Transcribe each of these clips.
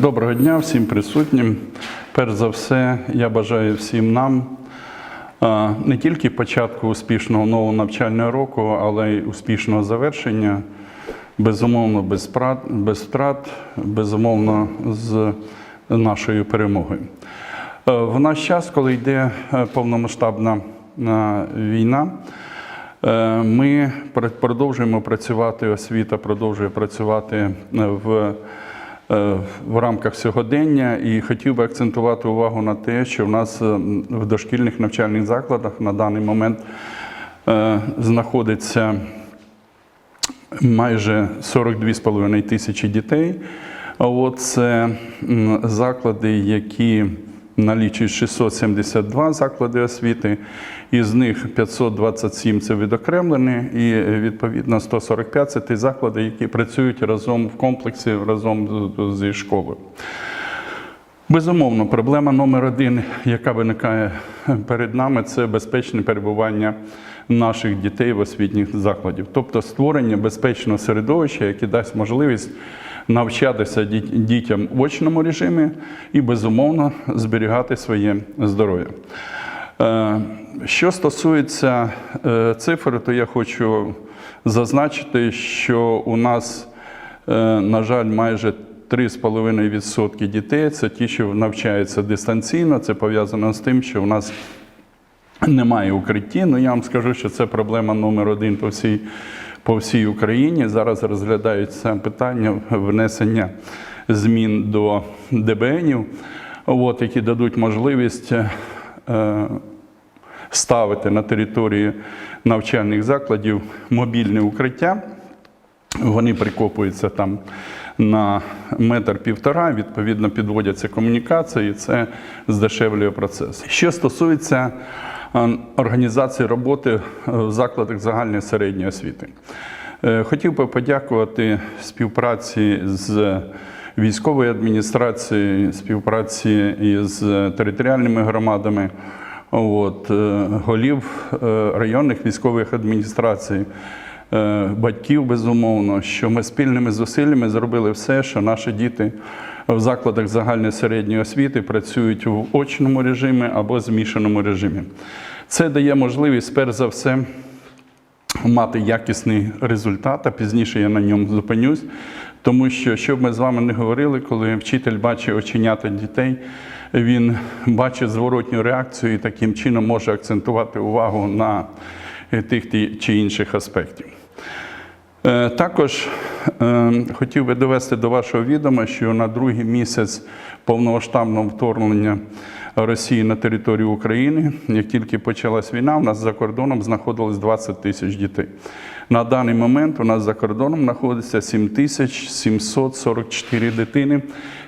Доброго дня всім присутнім. Перш за все, я бажаю всім нам не тільки початку успішного нового навчального року, але й успішного завершення. Безумовно, без без втрат, безумовно, з нашою перемогою. Е, В наш час, коли йде е, повномасштабна е, війна, ми продовжуємо працювати, освіта продовжує працювати в, в рамках сьогодення. І хотів би акцентувати увагу на те, що в нас е, в дошкільних навчальних закладах на даний момент е, знаходиться майже 42,5 тисячі дітей. От це заклади, які налічують 672 заклади освіти, із них 527 це відокремлені, і відповідно 145 це ті заклади, які працюють разом в комплексі, разом зі школою. Безумовно, проблема номер один, яка виникає перед нами, це безпечне перебування наших дітей в освітніх закладів, тобто створення безпечного середовища, яке дасть можливість навчатися дітям в очному режимі і безумовно зберігати своє здоров'я. Е, Що стосується е, цифр, то я хочу зазначити, що у нас, е, на жаль, майже 3,5% дітей це ті, що навчаються дистанційно. Це пов'язано з тим, що у нас немає укритті. Ну я вам скажу, що це проблема номер один по всій, по всій Україні. Зараз розглядається питання внесення змін до ДБНів, от, які дадуть можливість. е, Ставити на території навчальних закладів мобільне укриття. Вони прикопуються там на метр півтора, відповідно, підводяться комунікації, і це здешевлює процес. Що стосується організації роботи е, в закладах загальної середньої освіти, Е, хотів би подякувати співпраці з військовою адміністрацією, співпраці із територіальними громадами. От, е, голів е, районних військових адміністрацій, е, батьків, безумовно, що ми спільними зусиллями зробили все, що наші діти в закладах загальної середньої освіти працюють в очному режимі або змішаному режимі. Це дає можливість, перш за все, мати якісний результат, а пізніше я на ньому зупинюсь. Тому що, що б ми з вами не говорили, коли вчитель бачить оченята дітей, він бачить зворотню реакцію і таким чином може акцентувати увагу на тих чи інших аспектів. Е, Також е, хотів би довести до вашого відома, що на другий місяць повномасштабного вторгнення Росії на територію України, як тільки почалась війна, у нас за кордоном знаходилось 20 тисяч дітей. На даний момент у нас за кордоном знаходиться 7744 дитини.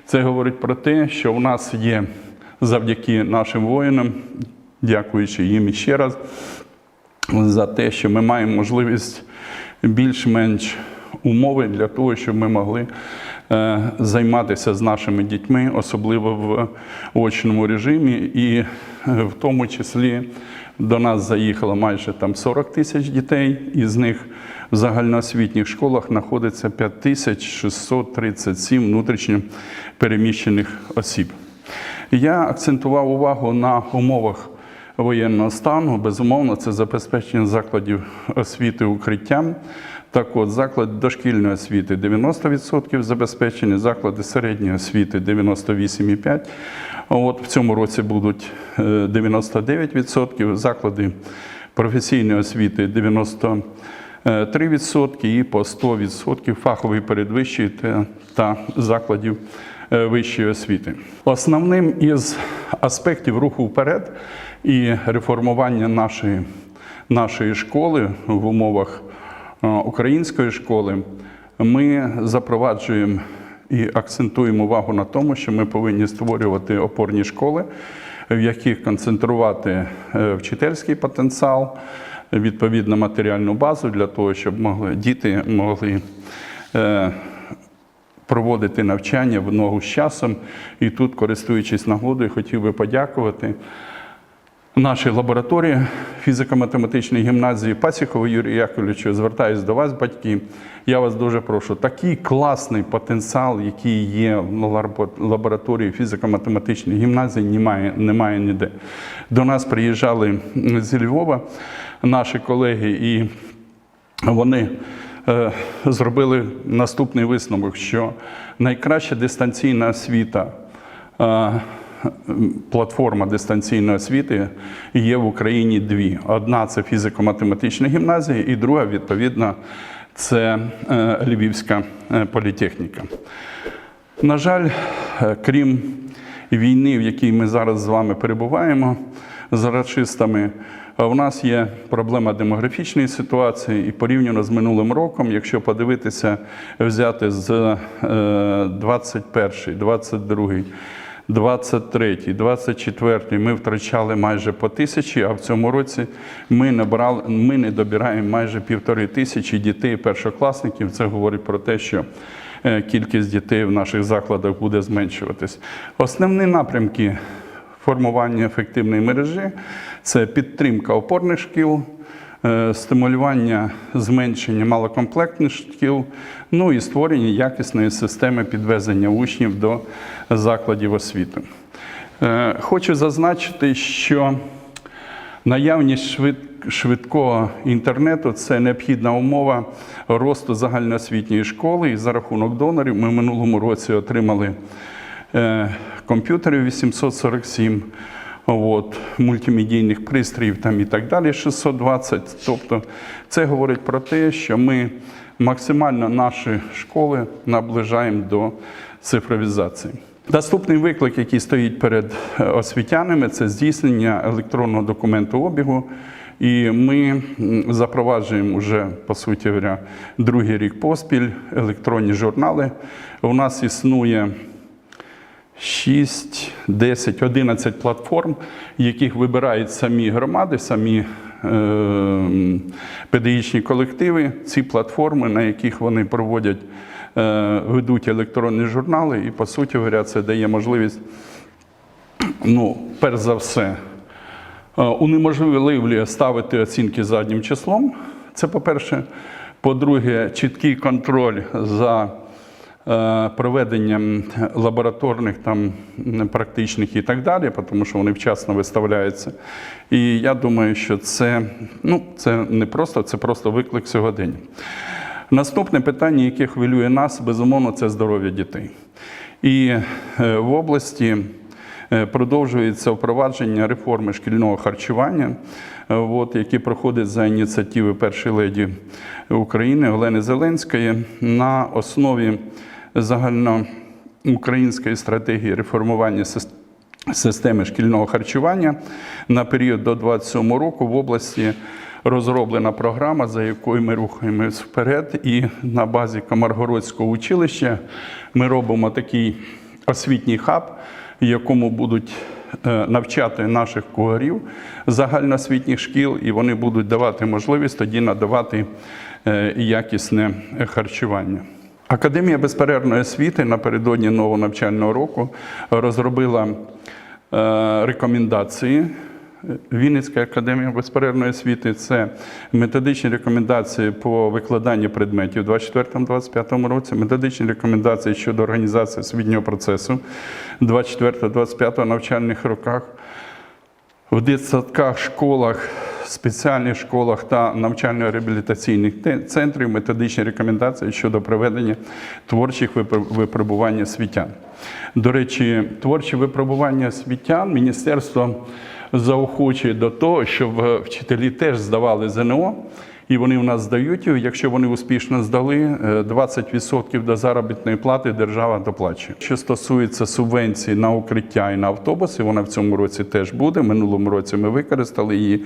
Це говорить про те, що у нас є завдяки нашим воїнам, дякуючи їм іще раз, за те, що ми маємо можливість більш-менш умови для того, щоб ми могли е, займатися з нашими дітьми, особливо в очному режимі, і е, в тому числі до нас заїхало майже там 40 тисяч дітей, із них в загальноосвітніх школах знаходиться 5637 внутрішньо переміщених осіб. Я акцентував увагу на умовах воєнного стану. Безумовно, це забезпечення закладів освіти укриттям. Так от, заклад дошкільної освіти 90% забезпечені, заклади середньої освіти 98,5%. От в цьому році будуть е, 99%, заклади професійної освіти 90%. 3% і по 100% фахової передвищої та закладів е, вищої освіти. Основним із аспектів руху вперед і реформування нашої, нашої школи в умовах е, української школи. Ми запроваджуємо і акцентуємо увагу на тому, що ми повинні створювати опорні школи, в яких концентрувати е, вчительський потенціал, відповідну матеріальну базу для того, щоб могли, діти могли е, проводити навчання в ногу з часом. І тут, користуючись нагодою, хотів би подякувати нашій лабораторії фізико-математичної гімназії Пасіхова Юрія Яковлевича, звертаюся до вас, батьки. Я вас дуже прошу. Такий класний потенціал, який є в лабораторії фізико-математичної гімназії, немає, немає ніде. До нас приїжджали зі Львова наші колеги, і вони зробили наступний висновок, що найкраща дистанційна освіта. е, Платформа дистанційної освіти є в Україні дві: одна це фізико-математична гімназія, і друга, відповідно, це е, Львівська е, політехніка. На жаль, е, крім війни, в якій ми зараз з вами перебуваємо з рашистами, у нас є проблема демографічної ситуації, і порівняно з минулим роком, якщо подивитися, взяти з е, 21, 22, 23, 24 ми втрачали майже по тисячі, а в цьому році ми набрали, ми не добираємо майже півтори тисячі дітей першокласників. Це говорить про те, що е, кількість дітей в наших закладах буде зменшуватись. Основні напрямки формування ефективної мережі це підтримка опорних шкіл. е, Стимулювання зменшення малокомплектних шкіл, ну і створення якісної системи підвезення учнів до закладів освіти. Е, Хочу зазначити, що Наявність швидкого інтернету це необхідна умова росту загальноосвітньої школи. І за рахунок донорів ми в минулому році отримали е, комп'ютерів 847, от, мультимедійних пристроїв там і так далі 620. Тобто це говорить про те, що ми максимально наші школи наближаємо до цифровізації. Наступний виклик, який стоїть перед е, освітянами, це здійснення електронного документообігу. І ми запроваджуємо вже, по суті говоря, другий рік поспіль електронні журнали. У нас існує 6, 10, 11 платформ, яких вибирають самі громади, самі е, педагогічні колективи. Ці платформи, на яких вони проводять, е, ведуть електронні журнали, і по суті говоря, це дає можливість, ну, перш за все, е, унеможливлює ставити оцінки заднім числом. Це по-перше. По-друге, чіткий контроль за проведенням лабораторних, там, практичних і так далі, тому що вони вчасно виставляються. І я думаю, що це, ну, це не просто, це просто виклик сьогодення. Наступне питання, яке хвилює нас, безумовно, це здоров'я дітей. І е, в області е, продовжується впровадження реформи шкільного харчування, е, от, які проходять за ініціативи першої леді України Олени Зеленської на основі загальноукраїнської стратегії реформування системи шкільного харчування на період до 27 року в області розроблена програма, за якою ми рухаємось вперед. І на базі Комаргородського училища ми робимо такий освітній хаб, в якому будуть е, навчати наших кугарів загальноосвітніх шкіл, і вони будуть давати можливість тоді надавати е, якісне харчування. Академія безперервної освіти напередодні нового навчального року розробила е, рекомендації. Вінницька академія безперервної освіти це методичні рекомендації по викладанню предметів у 24-25 році, методичні рекомендації щодо організації освітнього процесу у 24-25 навчальних роках в дитсадках, школах, спеціальних школах та навчально-реабілітаційних центрів методичні рекомендації щодо проведення творчих випробувань освітян. До речі, творчі випробування освітян міністерство заохочує до того, щоб е, вчителі теж здавали ЗНО. І вони в нас здають. Якщо вони успішно здали, е, 20% до заробітної плати держава доплачує. Що стосується субвенцій на укриття і на автобуси, вона в цьому році теж буде. Минулому році ми використали її.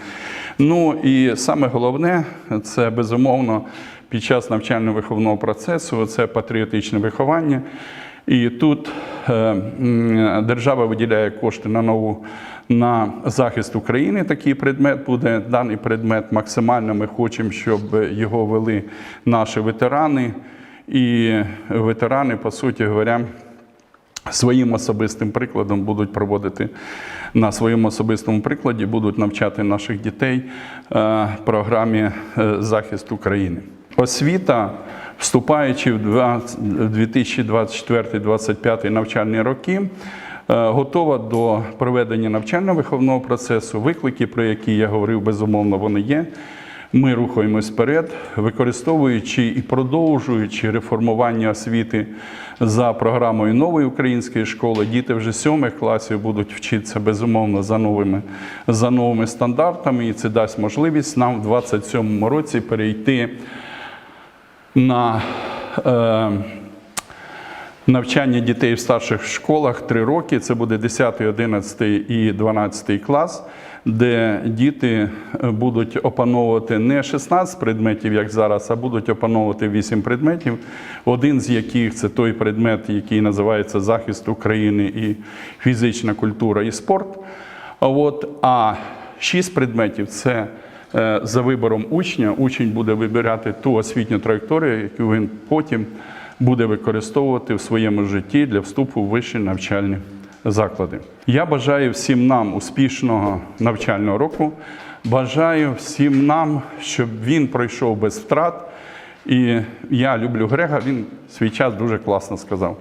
Ну і саме головне це безумовно під час навчально-виховного процесу це патріотичне виховання. І тут е, держава виділяє кошти на нову на захист України. Такий предмет буде. Даний предмет максимально ми хочемо, щоб його вели наші ветерани. І ветерани, по суті говоря, своїм особистим прикладом будуть проводити на своєму особистому прикладі, будуть навчати наших дітей е, програмі е, захист України. Освіта, вступаючи в 2024-2025 навчальні роки, готова до проведення навчально-виховного процесу. Виклики, про які я говорив, безумовно, вони є. Ми рухаємось вперед, використовуючи і продовжуючи реформування освіти за програмою нової української школи. Діти вже сьомих класів будуть вчитися безумовно за новими, за новими стандартами, і це дасть можливість нам в 2027 році перейти на е, навчання дітей в старших школах 3 роки. Це буде 10, 11 і 12 клас, де діти е, будуть опановувати не 16 предметів, як зараз, а будуть опановувати 8 предметів. Один з яких це той предмет, який називається захист України і фізична культура і спорт. А От, а 6 предметів це е, за вибором учня. Учень буде вибирати ту освітню траєкторію, яку він потім буде використовувати в своєму житті для вступу в вищі навчальні заклади. Я бажаю всім нам успішного навчального року. Бажаю всім нам, щоб він пройшов без втрат. І я люблю Грега, він свій час дуже класно сказав.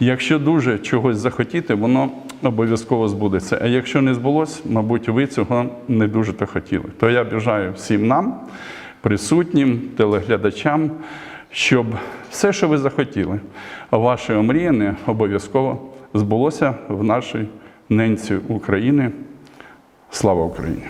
Якщо дуже чогось захотіти, воно обов'язково збудеться. А якщо не збулось, мабуть, ви цього не дуже то хотіли. То я бажаю всім нам, присутнім, телеглядачам, щоб все, що ви захотіли, ваші омріяне обов'язково збулося в нашій ненці України. Слава Україні!